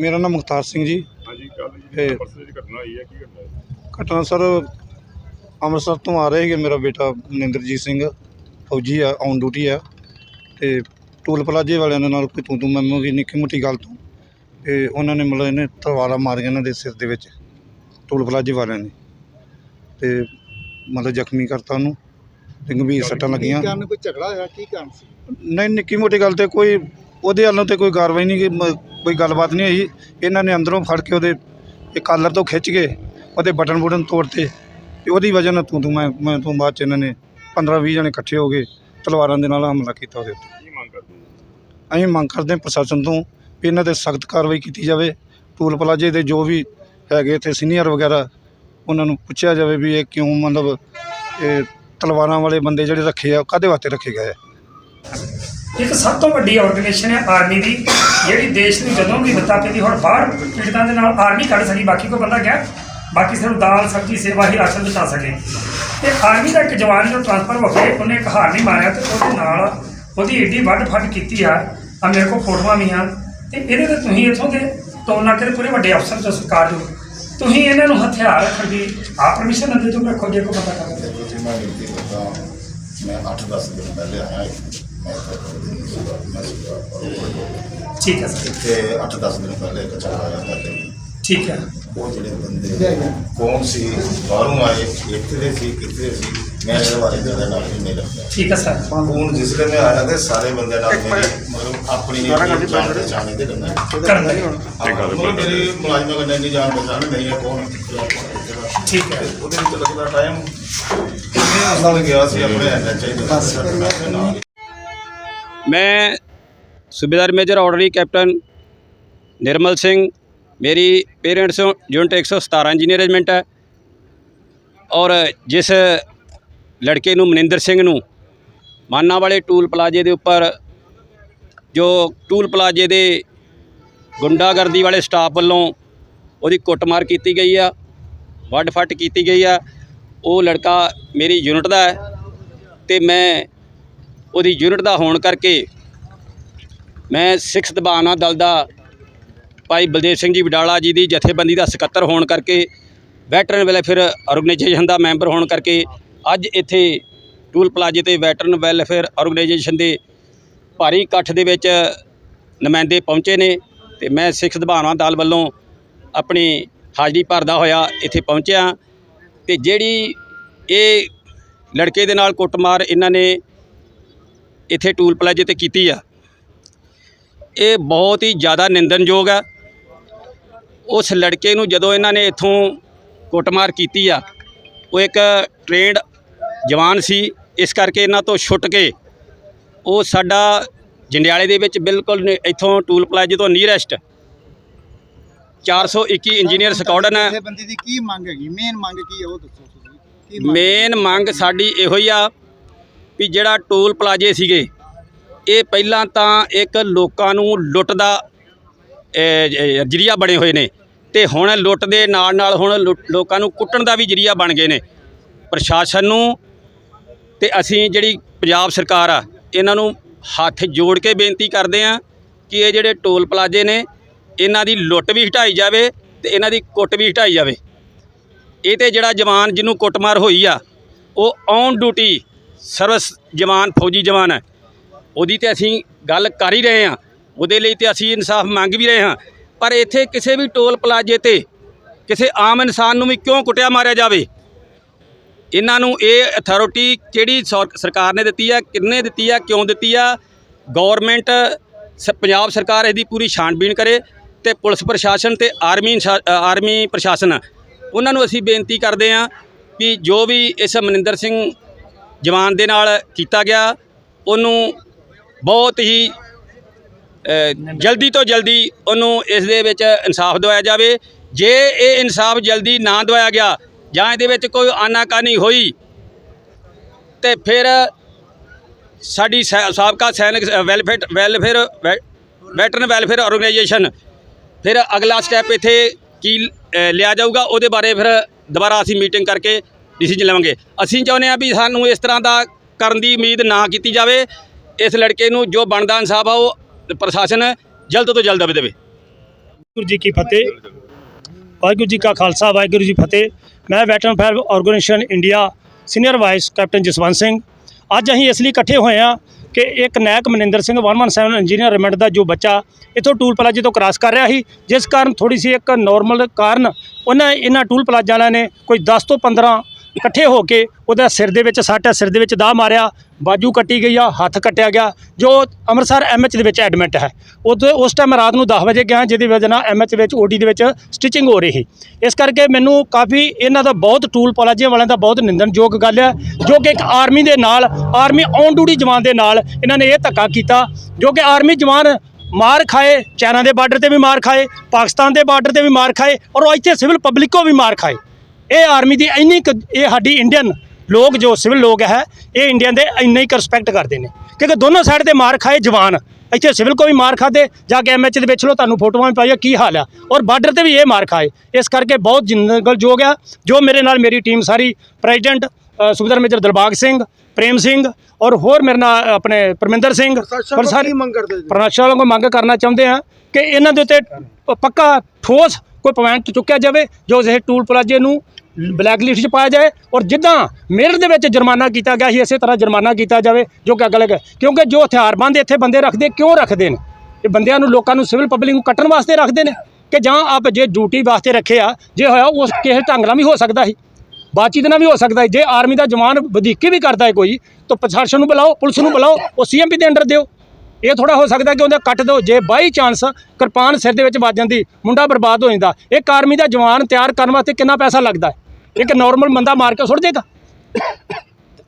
ਮੇਰਾ ਨਾਮ ਮੁਖਤਾਰ ਸਿੰਘ ਜੀ। ਹਾਂਜੀ ਕੱਲ ਜਿਹੜੀ ਪਰਸੇ ਦੀ ਘਟਨਾ ਹੋਈ ਹੈ ਕੀ ਘਟਨਾ ਹੈ? ਘਟਨਾ ਸਰ ਅੰਮ੍ਰਿਤਸਰ ਤੋਂ ਆ ਰਹੇ ਸੀਗੇ ਮੇਰਾ ਬੇਟਾ ਮਨਿੰਦਰਜੀਤ ਸਿੰਘ ਫੌਜੀ ਆ ਔਨ ਡਿਊਟੀ ਆ। ਤੇ ਟੂਲ ਪਲਾਜੇ ਵਾਲਿਆਂ ਦੇ ਨਾਲ ਕੋਈ ਤੂੰ ਤੂੰ ਮੈਂ ਮੈਂ ਵੀ ਨਿੱਕੀ ਮੋਟੀ ਗੱਲ ਤੋਂ। ਤੇ ਉਹਨਾਂ ਨੇ ਮਤਲਬ ਇਹਨੇ ਤਲਵਾਰਾਂ ਮਾਰੀਆਂ ਇਹਨਾਂ ਦੇ ਸਿਰ ਦੇ ਵਿੱਚ ਟੂਲ ਪਲਾਜੇ ਵਾਲਿਆਂ ਨੇ। ਤੇ ਮਤਲਬ ਜ਼ਖਮੀ ਕਰਤਾ ਉਹਨੂੰ ਤੇ ਗੰਭੀਰ ਸੱਟਾਂ ਲੱਗੀਆਂ। ਕਾਰਨ ਕੋਈ ਝਗੜਾ ਹੋਇਆ ਕੀ ਕਾਰਨ ਸੀ? ਨਹੀਂ ਨਿੱਕੀ ਮੋਟੀ ਗੱਲ ਤੇ ਕੋਈ ਉਹਦੇ ਵੱਲੋਂ ਤੇ ਕੋਈ ਕਾਰਵਾਈ ਨਹੀਂ ਕਿ ਕੋਈ ਗੱਲਬਾਤ ਨਹੀਂ ਹੋਈ। ਇਹਨਾਂ ਨੇ ਅੰਦਰੋਂ ਫੜ ਕੇ ਉਹਦੇ ਇਹ ਕਾਲਰ ਤੋਂ ਖਿੱਚ ਕੇ ਉਹਦੇ ਬਟਨ ਬੁਟਨ ਤੋੜਤੇ ਤੇ ਉਹਦੀ ਵਜ੍ਹਾ ਨਾਲ ਤੂੰ ਤੂੰ ਮੈਂ ਮੈਂ ਤੋਂ ਬਾਅਦ ਚ ਇਹਨਾਂ ਨੇ 15 20 ਜਣੇ ਇਕੱਠੇ ਹੋ ਗਏ ਤਲਵਾਰਾਂ ਦੇ ਨਾਲ ਹਮਲਾ ਕੀਤਾ ਉਹਦੇ ਉੱਤੇ। ਕੀ ਮੰਗ ਕਰਦੇ ਹੋ? ਅਸੀਂ ਮੰਗ ਕਰਦੇ ਹਾਂ ਪ੍ਰਸ਼ਾਸਨ ਤੋਂ ਵੀ ਇਹਨਾਂ ਤੇ ਸਖਤ ਕਾਰਵਾਈ ਕੀਤੀ ਜਾਵੇ। ਟੂਲ ਪਲਾਜੇ ਦੇ ਜੋ ਵੀ ਹੈਗੇ ਇੱਥੇ ਸੀਨੀਅਰ ਵਗੈਰਾ ਉਹਨਾਂ ਨੂੰ ਪੁੱਛਿਆ ਜਾਵੇ ਵੀ ਇਹ ਕਿਉਂ ਮਤਲਬ ਇਹ ਤਲਵਾਰਾਂ ਵਾਲੇ ਬੰਦੇ ਜਿਹੜੇ ਰੱਖੇ ਆ ਕਾਹਦੇ ਵਾਸਤੇ ਰੱਖੇ ਗਏ ਆ? ਇੱਕ ਸਭ ਤੋਂ ਵੱਡੀ ਆਰਗੇਨਾਈਜੇਸ਼ਨ ਹੈ ਆਰਮੀ ਦੀ, ਜਿਹੜੀ ਦੇਸ਼ ਨੂੰ ਜਦੋਂ ਵੀ ਦਿੱਤਾ ਪੈਂਦੀ ਹੁਣ ਬਾਹਰ ਪੀੜਤਾਂ ਦੇ ਨਾਲ ਆਰਮੀ ਕੱਢ ਸਕੀ, ਬਾਕੀ ਕੋਈ ਬੰਦਾ ਗਿਆ, ਬਾਕੀ ਸਿਰਫ ਦਾਲ, ਸਬਜ਼ੀ, ਸੇਵਾ ਹੀ ਰਾਸ਼ਨ ਬਚਾ ਸਕੇ। ਤੇ ਆਰਮੀ ਦਾ ਇੱਕ ਜਵਾਨ ਜੋ ਟ੍ਰਾਂਸਫਰ ਹੋ ਕੇ ਉਹਨੇ ਇੱਕ ਹਾਰ ਨਹੀਂ ਮਾਰਿਆ ਤੇ ਉਹਦੇ ਨਾਲ ਉਹਦੀ ਏਡੀ ਵੱਡ ਫੱਟ ਕੀਤੀ ਆ ਆ ਮੇਰੇ ਕੋਲ ਫੋਟੋਆਂ ਵੀ ਆ। ਤੇ ਇਹਦੇ ਤੇ ਤੁਸੀਂ ਇੱਥੋਂ ਦੇ ਤੋਂ ਨਾ ਪੂਰੇ ਵੱਡੇ ਅਫਸਰ ਜੋ ਸਰਕਾਰ ਜੋ ਤੁਸੀਂ ਇਹਨਾਂ ਨੂੰ ਹਥਿਆਰ ਰੱਖਣ ਦੀ ਆ ਪਰਮਿਸ਼ਨ ਦਿੰਦੇ ਜੋ ਰੱਖੋ ਜੇ ਕੋਈ ਪਤਾ ਕਰਦਾ ਮੈਂ 8-10 ਦਿਨ ਪਹਿਲੇ ਆਇਆ ਦਿਨ ਠੀਕ ਹੈ ਸਰ। ਇੱਥੇ 8-10 ਦਿਨ ਪਹਿਲੇ ਇੱਕ ਝਗੜਾ ਹੋਇਆ ਤੁਹਾਡੇ ਠੀਕ ਹੈ। ਉਹ ਜਿਹੜੇ ਬੰਦੇ ਕੌਣ ਸੀ ਬਾਹਰੋਂ ਆਏ ਇੱਥੇ ਦੇ ਸੀ ਕਿੱਥੇ ਦੇ ਸੀ ਮੈਂ ਇਹਦੇ ਬਾਰੇ ਜ਼ਿਆਦਾ ਨਾਲ ਨਹੀਂ ਰੱਖਦਾ। ਠੀਕ ਹੈ ਸਰ। ਹੁਣ ਜਿਸ ਵੇਲੇ ਮੈਂ ਆਇਆ ਤੇ ਸਾਰੇ ਬੰਦੇ ਨਾਲ ਮੇਰੀ ਮਤਲਬ ਆਪਣੀ ਜਾਣ ਪਛਾਣ ਦੇ ਕਰਨਾ ਕਰਨ ਦਾ ਮਤਲਬ ਮੇਰੀ ਮੁਲਾਜ਼ਮਾਂ ਕੰਨੇ ਨਹੀਂ ਜਾਣ ਪਛਾਣ ਨਹੀਂ ਹੈ ਕੌਣ ਠੀਕ ਹੈ। ਉਹਦੇ ਵਿੱਚ ਲੱਗਦਾ ਟਾਈਮ ਕਿੰਨੇ ਨਾਲ ਗਿਆ ਸੀ ਆਪਣੇ ਐਨਐਚਆਈ ਦੇ ਨਾਲ ਮੈਂ ਸੂਬੇਦਾਰ major orderly captain Nirmal Singh, ਮੇਰੀ ਪੇਰੈਂਟਸ ਯੂਨਿਟ 117 ਇੰਜੀਨੀਅਰ ਰੈਜੀਮੈਂਟ ਹੈ ਔਰ ਜਿਸ ਲੜਕੇ ਨੂੰ ਮਨਿੰਦਰ ਸਿੰਘ ਨੂੰ ਮਾਨਾ ਵਾਲੇ ਟੂਲ ਪਲਾਜੇ ਦੇ ਉੱਪਰ, ਜੋ ਟੂਲ ਪਲਾਜੇ ਦੇ ਗੁੰਡਾਗਰਦੀ ਵਾਲੇ ਸਟਾਫ ਵੱਲੋਂ ਉਹਦੀ ਕੁੱਟਮਾਰ ਕੀਤੀ ਗਈ ਆ, ਵੱਡ ਫੱਟ ਕੀਤੀ ਗਈ ਆ, ਉਹ ਲੜਕਾ ਮੇਰੀ ਯੂਨਿਟ ਦਾ ਹੈ ਤੇ ਮੈਂ ਉਹਦੀ ਯੂਨਿਟ ਦਾ ਹੋਣ ਕਰਕੇ ਮੈਂ ਸਿੱਖ ਦਬਾਨਾ ਦਲ ਦਾ ਭਾਈ ਬਲਦੇਵ ਸਿੰਘ ਜੀ ਵਡਾਲਾ ਜੀ ਦੀ ਜਥੇਬੰਦੀ ਦਾ ਸਕੱਤਰ ਹੋਣ ਕਰਕੇ, ਵੈਟਰਨ ਵੈਲਫੇਅਰ ਆਰਗੇਨਾਈਜੇਸ਼ਨ ਦਾ ਮੈਂਬਰ ਹੋਣ ਕਰਕੇ, ਅੱਜ ਇੱਥੇ ਟੂਲ ਪਲਾਜੇ ਤੇ ਵੈਟਰਨ ਵੈਲਫੇਅਰ ਆਰਗੇਨਾਈਜੇਸ਼ਨ ਦੇ ਭਾਰੀ ਇਕੱਠ ਦੇ ਵਿੱਚ ਨੁਮਾਇੰਦੇ ਪਹੁੰਚੇ ਨੇ ਤੇ ਮੈਂ ਸਿੱਖ ਦਬਾਨਾ ਦਲ ਵੱਲੋਂ ਆਪਣੀ ਹਾਜ਼ਰੀ ਭਰਦਾ ਹੋਇਆ ਇੱਥੇ ਪਹੁੰਚਿਆ। ਤੇ ਜਿਹੜੀ ਇਹ ਲੜਕੇ ਦੇ ਨਾਲ ਕੁੱਟਮਾਰ ਇਹਨਾਂ ਨੇ ਇੱਥੇ ਟੂਲ ਪਲਾਜੇ ਤੇ ਕੀਤੀ ਆ। ਇਹ ਬਹੁਤ ਹੀ ਜ਼ਿਆਦਾ ਨਿੰਦਨਯੋਗ ਆ। ਉਸ ਲੜਕੇ ਨੂੰ ਜਦੋਂ ਇਹਨਾਂ ਨੇ ਇੱਥੋਂ ਕੁੱਟਮਾਰ ਕੀਤੀ ਆ ਉਹ ਇੱਕ ਟ੍ਰੇਨਡ ਜਵਾਨ ਸੀ। ਇਸ ਕਰਕੇ ਇਹਨਾਂ ਤੋਂ ਛੁੱਟ ਕੇ ਉਹ ਸਾਡਾ ਜੰਡਿਆਲੇ ਦੇ ਵਿੱਚ ਬਿਲਕੁਲ ਇੱਥੋਂ ਟੂਲ ਪਲਾਜੇ ਤੋਂ ਨੀਅਰੈਸਟ 421 ਇੰਜੀਨੀਅਰ ਸਕਾਡਨ ਹੈ ਇਹ ਬੰਦੀ ਦੀ ਕੀ ਮੰਗ ਹੈਗੀ? ਮੇਨ ਮੰਗ ਕੀ ਹੈ ਉਹ ਦੱਸੋ ਮੇਨ ਮੰਗ ਸਾਡੀ ਇਹੋ ਹੀ ਆ ਵੀ ਜਿਹੜਾ ਟੋਲ ਪਲਾਜੇ ਸੀਗੇ, ਇਹ ਪਹਿਲਾਂ ਤਾਂ ਇੱਕ ਲੋਕਾਂ ਨੂੰ ਲੁੱਟ ਦਾ ਜਰੀਆ ਬਣੇ ਹੋਏ ਨੇ ਤੇ ਹੁਣ ਲੁੱਟ ਦੇ ਨਾਲ ਨਾਲ ਹੁਣ ਲੁੱਟ- ਲੋਕਾਂ ਨੂੰ ਕੁੱਟਣ ਦਾ ਵੀ ਜਰੀਆ ਬਣ ਗਏ ਨੇ ਪ੍ਰਸ਼ਾਸਨ ਨੂੰ ਤੇ ਅਸੀਂ ਜਿਹੜੀ ਪੰਜਾਬ ਸਰਕਾਰ ਆ, ਇਹਨਾਂ ਨੂੰ ਹੱਥ ਜੋੜ ਕੇ ਬੇਨਤੀ ਕਰਦੇ ਆ ਕਿ ਇਹ ਜਿਹੜੇ ਟੋਲ ਪਲਾਜੇ ਨੇ, ਇਹਨਾਂ ਦੀ ਲੁੱਟ ਵੀ ਹਟਾਈ ਜਾਵੇ ਤੇ ਇਹਨਾਂ ਦੀ ਕੁੱਟ ਵੀ ਹਟਾਈ ਜਾਵੇ। ਇਹ ਤੇ ਜਿਹੜਾ ਜਵਾਨ ਜਿਹਨੂੰ ਕੁੱਟਮਾਰ ਹੋਈ ਆ, ਉਹ ਔਨ ਡਿਊਟੀ ਸਰਵਿਸ ਜਵਾਨ, ਫੌਜੀ ਜਵਾਨ ਹੈ। ਉਹਦੀ ਤੇ ਅਸੀਂ ਗੱਲ ਕਰ ਹੀ ਰਹੇ ਹਾਂ। ਉਹਦੇ ਲਈ ਤੇ ਅਸੀਂ ਇਨਸਾਫ ਮੰਗ ਵੀ ਰਹੇ ਹਾਂ। ਪਰ ਇੱਥੇ ਕਿਸੇ ਵੀ ਟੋਲ ਪਲਾਜੇ ਤੇ ਕਿਸੇ ਆਮ ਇਨਸਾਨ ਨੂੰ ਵੀ ਕਿਉਂ ਕੁੱਟਿਆ ਮਾਰਿਆ ਜਾਵੇ? ਇਹਨਾਂ ਨੂੰ ਇਹ ਅਥਾਰਟੀ ਕਿਹੜੀ ਸੌਰ- ਸਰਕਾਰ ਨੇ ਦਿੱਤੀ ਆ ਕਿੰਨੇ ਦਿੱਤੀ ਆ, ਕਿਉਂ ਦਿੱਤੀ ਆ? ਗਵਰਨਮੈਂਟ ਸ- ਪੰਜਾਬ ਸਰਕਾਰ ਇਹਦੀ ਪੂਰੀ ਛਾਣਬੀਣ ਕਰੇ ਤੇ ਪੁਲਿਸ ਪ੍ਰਸ਼ਾਸਨ ਤੇ ਆਰਮੀ ਇਨਸ਼ਾ- ਆਰਮੀ ਪ੍ਰਸ਼ਾਸਨ ਉਹਨਾਂ ਨੂੰ ਅਸੀਂ ਬੇਨਤੀ ਕਰਦੇ ਹਾਂ ਕਿ ਜੋ ਵੀ ਇਸ ਮਨਿੰਦਰ ਸਿੰਘ ਜਵਾਨ ਦੇ ਨਾਲ ਕੀਤਾ ਗਿਆ। ਉਹਨੂੰ ਬਹੁਤ ਹੀ ਜਲਦੀ ਤੋਂ ਜਲਦੀ ਉਹਨੂੰ ਇਸ ਦੇ ਵਿੱਚ ਇਨਸਾਫ ਦਵਾਇਆ ਜਾਵੇ। ਜੇ ਇਹ ਇਨਸਾਫ ਜਲਦੀ ਨਾ ਦਵਾਇਆ ਗਿਆ, ਜਾਂ ਇਹਦੇ ਵਿੱਚ ਕੋਈ ਆਨਾਕਾਨੀ ਹੋਈ, ਤੇ ਫਿਰ ਸਾਡੀ ਸੈ- ਸਾਬਕਾ ਸੈਨਿਕ ਵੈਲਫੇਅਰ ਵੈਲਫੇਅਰ, ਵੈ- ਵੈਟਰਨ ਵੈਲਫੇਅਰ ਆਰਗੇਨਾਈਜੇਸ਼ਨ ਫਿਰ ਅਗਲਾ ਸਟੈਪ ਇੱਥੇ ਕੀ ਲਿਆ ਜਾਊਗਾ, ਉਹਦੇ ਬਾਰੇ ਫਿਰ ਦੁਬਾਰਾ ਅਸੀਂ ਮੀਟਿੰਗ ਕਰਕੇ ਡਿਸੀਜਨ ਲਵਾਂਗੇ। ਅਸੀਂ ਚਾਹੁੰਦੇ ਹਾਂ ਵੀ ਸਾਨੂੰ ਇਸ ਤਰ੍ਹਾਂ ਦਾ ਕਰਨ ਦੀ ਉਮੀਦ ਨਾ ਕੀਤੀ ਜਾਵੇ। ਇਸ ਲੜਕੇ ਨੂੰ ਜੋ ਬਣਦਾ ਇਨਸਾਫ ਆ, ਉਹ ਪ੍ਰਸ਼ਾਸਨ ਜਲਦ ਤੋਂ ਜਲਦ ਦੇਵੇ। ਵਾਹਿਗੁਰੂ ਜੀ ਕੀ ਫਤਿਹ। ਵਾਹਿਗੁਰੂ ਜੀ ਕਾ ਖਾਲਸਾ, ਵਾਹਿਗੁਰੂ ਜੀ ਫਤਿਹ। ਮੈਂ veteran fire organisation India senior vice captain Jaswant Singh. ਅੱਜ ਅਸੀਂ ਇਸ ਲਈ ਇਕੱਠੇ ਹੋਏ ਹਾਂ ਕਿ ਇੱਕ ਨਾਇਕ ਮਨਿੰਦਰ ਸਿੰਘ 117 ਇੰਜੀਨੀਅਰ ਰਮਿੰਟ ਦਾ ਜੋ ਬੱਚਾ ਇੱਥੋਂ ਟੂਲ ਪਲਾਜ਼ੇ ਤੋਂ ਕ੍ਰਾਸ ਕਰ ਰਿਹਾ ਸੀ, ਜਿਸ ਕਾਰਨ ਥੋੜੀ ਸੀ ਇੱਕ ਨਾਰਮਲ ਕਾਰਨ, ਉਹਨਾਂ ਇਹਨਾਂ ਟੂਲ ਪਲਾਜ਼ਾ ਵਾਲਿਆਂ ਨੇ ਕੋਈ 10 ਤੋਂ 15 ਇਕੱਠੇ ਹੋ ਕੇ ਉਹਦਾ ਸਿਰ ਦੇ ਵਿੱਚ ਸੱਟ ਹੈ ਸਿਰ ਦੇ ਵਿੱਚ ਦਾਹ ਮਾਰਿਆ, ਬਾਜੂ ਕੱਟੀ ਗਈ ਆ, ਹੱਥ ਕੱਟਿਆ ਗਿਆ, ਜੋ ਅੰਮ੍ਰਿਤਸਰ ਐਮਐਚ ਦੇ ਵਿੱਚ ਐਡਮਿਟ ਹੈ। ਉਦੋਂ ਉਸ ਟਾਈਮ ਰਾਤ ਨੂੰ 10 ਵਜੇ ਗਿਆ, ਜਿਹਦੀ ਵਜ੍ਹਾ ਨਾਲ ਐਮਐਚ ਵਿੱਚ ਓਡੀ ਦੇ ਵਿੱਚ ਸਟਿਚਿੰਗ ਹੋ ਰਹੀ। ਸੀ ਇਸ ਕਰਕੇ ਮੈਨੂੰ ਕਾਫੀ ਇਹਨਾਂ ਦਾ ਬਹੁਤ ਟੂਲ ਪਲਾਜੀਆਂ ਵਾਲਿਆਂ ਦਾ ਬਹੁਤ ਨਿੰਦਣਯੋਗ ਗੱਲ ਹੈ ਜੋ ਕਿ ਇੱਕ ਆਰਮੀ ਦੇ ਨਾਲ ਆਰਮੀ ਔਨ ਡਿਊਟੀ ਜਵਾਨ ਦੇ ਨਾਲ ਇਹਨਾਂ ਨੇ ਇਹ ਧੱਕਾ ਕੀਤਾ, ਜੋ ਕਿ ਆਰਮੀ ਜਵਾਨ ਮਾਰ ਖਾਏ ਚਾਈਨਾ ਦੇ ਬਾਰਡਰ ਤੇ ਵੀ ਮਾਰ ਖਾਏ, ਪਾਕਿਸਤਾਨ ਦੇ ਬਾਰਡਰ ਤੇ ਵੀ ਮਾਰ ਖਾਏ, ਔਰ ਉਹ ਇੱਥੇ ਸਿਵਲ ਪਬਲਿਕੋ ਵੀ ਮਾਰ ਖਾਏ। ਇਹ ਆਰਮੀ ਦੀ ਇੰਨੀ ਇਹ ਸਾਡੀ ਇੰਡੀਅਨ ਲੋਕ ਜੋ ਸਿਵਲ ਲੋਕ ਹੈ ਇਹ ਇੰਡੀਅਨ ਦੇ ਇੰਨੇ ਹੀ ਰਿਸਪੈਕਟ ਕਰਦੇ ਨੇ। ਕਿਉਂਕਿ ਦੋਨੋਂ ਸਾਈਡ ਤੇ ਮਾਰ ਖਾਏ ਜਵਾਨ। ਇੱਥੇ ਸਿਵਲ ਕੋ ਵੀ ਮਾਰ ਖਾਦੇ ਜਾ ਕੇ ਐਮਐਚ ਦੇ ਵਿੱਚ ਲੋ ਤੁਹਾਨੂੰ ਫੋਟੋਆਂ ਵੀ ਪਾਈਆਂ ਕੀ ਹਾਲ ਆ? ਔਰ ਬਾਰਡਰ ਤੇ ਵੀ ਇਹ ਮਾਰ ਖਾਏ। ਇਸ ਕਰਕੇ ਬਹੁਤ ਜਿੰਦਗਲਯੋਗ ਆ। ਜੋ ਮੇਰੇ ਨਾਲ ਮੇਰੀ ਟੀਮ ਸਾਰੀ ਪ੍ਰੈਜ਼ੀਡੈਂਟ ਸੁਬੇਦਾਰ ਮੇਜਰ ਦਿਲਬਾਗ ਸਿੰਘ ਪ੍ਰੇਮ ਸਿੰਘ ਔਰ ਹੋਰ ਮੇਰੇ ਨਾਲ ਆਪਣੇ ਪਰਮਿੰਦਰ ਸਿੰਘ ਪਰ ਸਾਰੀ ਮੰਗ ਕਰਦੇ ਪ੍ਰਸ਼ਾਸਨ ਵੱਲੋਂ ਮੰਗ ਕਰਨਾ ਚਾਹੁੰਦੇ ਆ ਕਿ ਇਹਨਾਂ ਦੇ ਉੱਤੇ ਪੱਕਾ ਠੋਸ ਕੋਈ ਪੁਆਇੰਟ ਚੁੱਕਿਆ ਜਾਵੇ ਜੋ ਇਹ ਟੂਲ ਪਲਾਜੇ ਨੂੰ ਬਲੈਕ ਲਿਸਟ 'ਚ ਪਾਇਆ ਜਾਏ ਔਰ ਜਿੱਦਾਂ ਮੇਰਠ ਦੇ ਵਿੱਚ ਜੁਰਮਾਨਾ ਕੀਤਾ ਗਿਆ ਸੀ, ਇਸੇ ਤਰ੍ਹਾਂ ਜੁਰਮਾਨਾ ਕੀਤਾ ਜਾਵੇ, ਜੋ ਕਿ ਅਗਲੇ ਕਿਉਂਕਿ ਜੋ ਹਥਿਆਰਬੰਦ ਇੱਥੇ ਬੰਦੇ ਰੱਖਦੇ, ਕਿਉਂ ਰੱਖਦੇ ਨੇ? ਇਹ ਬੰਦਿਆਂ ਨੂੰ ਲੋਕਾਂ ਨੂੰ ਸਿਵਲ ਪਬਲਿਕ ਨੂੰ ਕੱਟਣ ਵਾਸਤੇ ਰੱਖਦੇ ਨੇ ਕਿ ਜਾਂ ਆਪ ਜੇ ਡਿਊਟੀ ਵਾਸਤੇ ਰੱਖੇ ਆ, ਜੇ ਹੋਇਆ ਉਸ ਕਿਸੇ ਢੰਗ ਨਾਲ ਵੀ ਹੋ ਸਕਦਾ ਸੀ, ਬਾਤਚੀਤ ਨਾਲ ਵੀ ਹੋ ਸਕਦਾ ਹੈ ਜੇ ਆਰਮੀ ਦਾ ਜਵਾਨ ਵਧੀਕੀ ਵੀ ਕਰਦਾ ਹੈ ਕੋਈ, ਤਾਂ ਪ੍ਰਸ਼ਾਸਨ ਨੂੰ ਬੁਲਾਓ, ਪੁਲਿਸ ਨੂੰ ਬੁਲਾਓ, ਉਹ ਸੀਐਮਪੀ ਦੇ ਅੰਡਰ ਦਿਓ। ਇਹ ਥੋੜਾ ਹੋ ਸਕਦਾ ਕਿ ਉਹਦਾ ਕੱਟ ਦਿਓ। ਜੇ ਬਾਈ ਚਾਂਸ ਕਿਰਪਾਨ ਸਿਰ ਦੇ ਵਿੱਚ ਵੱਜ ਜਾਂਦੀ, ਮੁੰਡਾ ਬਰਬਾਦ ਹੋ ਜਾਂਦਾ। ਇੱਕ ਆਰਮੀ ਦਾ ਜਵਾਨ ਤਿਆਰ ਕਰਨ ਵਾਸਤੇ ਕਿੰਨਾ ਪੈਸਾ ਲੱਗਦਾ ਇੱਕ ਨਾਰਮਲ ਬੰਦਾ ਮਾਰ ਕੇ ਸੁੱਟ ਦੇਗਾ।